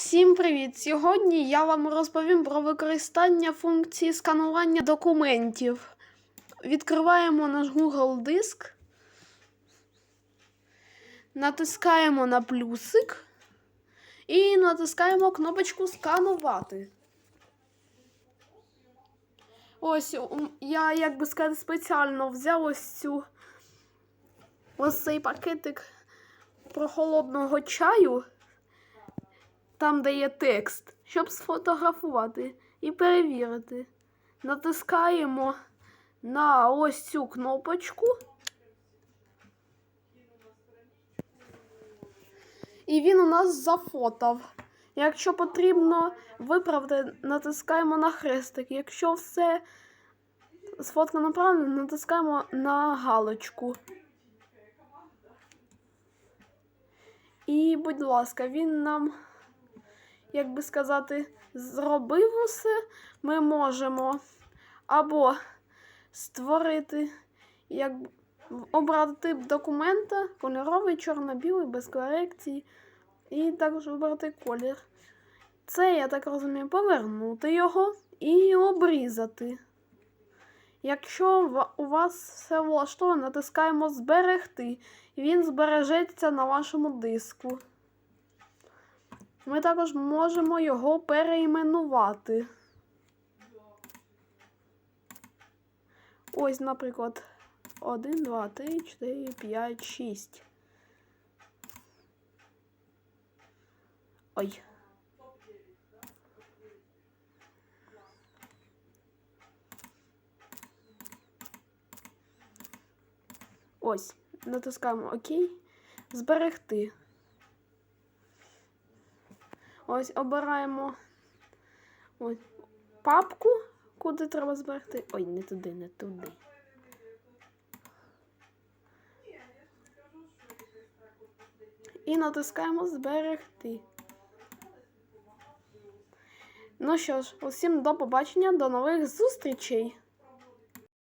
Всім привіт! Сьогодні я вам розповім про використання функції сканування документів. Відкриваємо наш Google диск, натискаємо на плюсик і натискаємо кнопочку сканувати. Ось я, як би сказати, спеціально взяв ось цю ось цей пакетик прохолодного чаю там, де є текст, щоб сфотографувати і перевірити. Натискаємо на ось цю кнопочку. І він у нас зафотав. Якщо потрібно виправити, натискаємо на хрестик. Якщо все сфоткано правильно, натискаємо на галочку. І, будь ласка, він нам як би сказати, зробив усе, ми можемо або створити, як обрати документа, кольоровий, чорно-білий, без корекцій, і також обрати колір. Це, я так розумію, повернути його і обрізати. Якщо у вас все влаштовано, натискаємо Зберегти, і він збережеться на вашому диску. Ми також можемо його перейменувати. Ось, наприклад, 1, 2, 3, 4, 5, 6. Ой. Ось, натискаємо ОК. Зберегти. Ось обираємо ось, папку, куди треба зберегти. Ой, не туди, не туди. І натискаємо зберегти. Ну що ж, усім до побачення, до нових зустрічей!